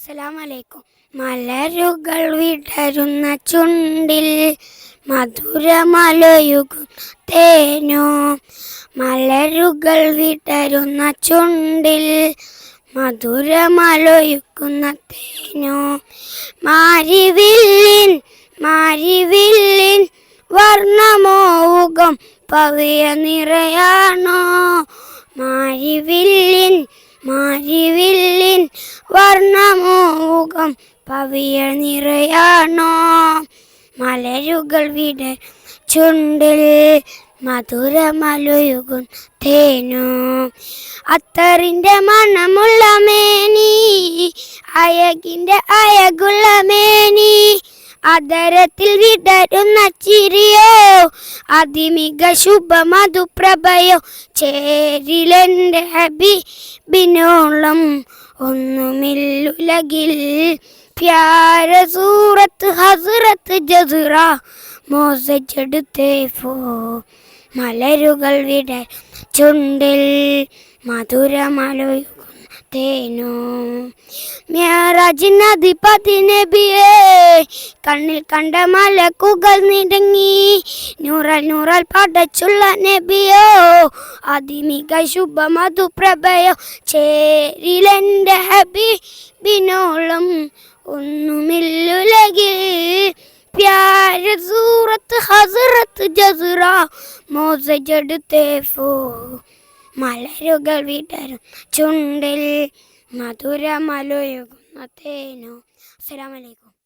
അസ്സലാമലൈക്കും. മലരുകൾ വിടരുന്ന ചുണ്ടിൽ മധുരമലയുകും തേനോ. മലരുകൾ വിടരുന്ന ചുണ്ടിൽ മധുരമലയുക്കുന്ന തേനോ. മാരിവില്ലിൻ മാരിവില്ലിൻ വർണമോകം പവിയ നിറയാണോ. മാരിവില്ലിൻ മാരിവില്ലിൻ വർണമോകം പവിയ നിറയാണോ? മലരുകൾ വിട ചുണ്ടിൽ മധുരമലയുകും തേനു. അത്തറിന്റെ മണമുള്ള മേനി അയകിന്റെ അയകുള്ള മേനി അതരത്തിൽ വിടരുന്ന ചിരിയോ അതിമിക ശുഭമധുപ്രഭയോ ചേരിലെന്റെ ഹബീബിനോളം ഒന്നുമില്ലുലകിൽ പ്യാര സൂറത്ത് ഹസുറത്ത് ജസുറ മോസച്ചെടുത്തേ ഫോ. മലരുകൾ വിട ചുണ്ടിൽ മധുരമലയുകുന്ന തേനു? മ്യാരാജിനധിപതിനെ ബിയേ കണ്ണിൽ കണ്ട മലക്കുകൾ നിടങ്ങി നൂറൽ നൂറൽ പടച്ചുള്ള നബിയോ അതിമിക ശുഭമധു പ്രഭയോ ചേരിലെന്റെ ഹബീബിനോളം ഒന്നുമില്ലുലകിൽ. പ്യാര സൂറത്ത് ഹസറത്ത് ജസുറ മോസജെടുത്തേ ഫോ മലരുകൾ വിടരും. ചുണ്ടിൽ മധുരമലയുകുന്ന തേനോ. അസ്സലാമലൈക്കും